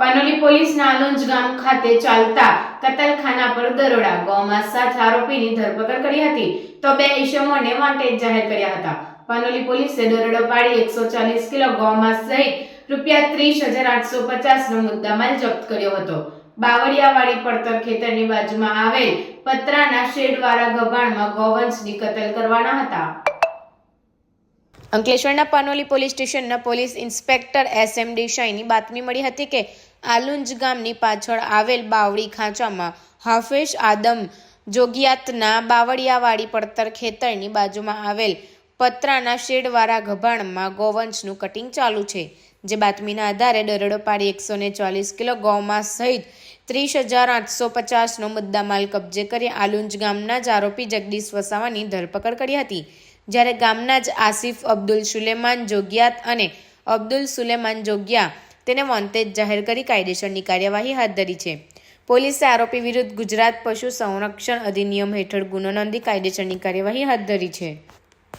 પાનોલી પોલીસના અનુંજ ગામ ખાતે ચાલતા કતલખાના પર દરોડા ગૌમાસ સાથે આરોપીની ધરપકડ કરી હતી તો બે ઈસમોને વોન્ટેડ જાહેર કર્યા હતા. પાનોલી પોલીસે દરોડો પાડી એકસો ચાલીસ કિલો ગૌમાસ સહિત રૂપિયા ત્રીસ હજાર આઠસો પચાસનો મુદ્દામાલ જપ્ત કર્યો હતો. બાવળિયાવાડી પડતર ખેતરની બાજુમાં આવેલ પતરાના શેડવાળા ગભાણમાં ગૌવંશની કતલ કરવાના હતા. અંકલેશ્વરના પાનોલી પોલીસ સ્ટેશનના પોલીસ ઇન્સ્પેક્ટર એસ એમ દેસાઈની બાતમી મળી હતી કે આલુંજ ગામની પાછળ આવેલ બાવળી ખાંચામાં હાફેશ આદમ જોગિયાતના બાવળિયાવાડી પડતર ખેતરની બાજુમાં આવેલ પતરાના શેડવાળા ગભાણમાં ગૌવંશનું કટિંગ ચાલુ છે, જે બાતમીના આધારે દરોડો પાડી એકસો ને ચાલીસ કિલો ગૌમાંસ સહિત ત્રીસ હજાર આઠસો પચાસનો મુદ્દામાલ કબજે કરી આલુંજ ગામના જ આરોપી જગદીશ વસાવાની ધરપકડ કરી હતી. જ્યારે ગામના જ આસિફ અબ્દુલ સુલેમાન જોગિયાત અને અબ્દુલ સુલેમાન જોગિયા તેને વોન્ટેજ જાહેર કરી કાયદેસરની કાર્યવાહી હાથ ધરી છે. પોલીસે આરોપી વિરુદ્ધ ગુજરાત પશુ સંરક્ષણ અધિનિયમ હેઠળ ગુનો નોંધી કાયદેસરની કાર્યવાહી હાથ ધરી છે.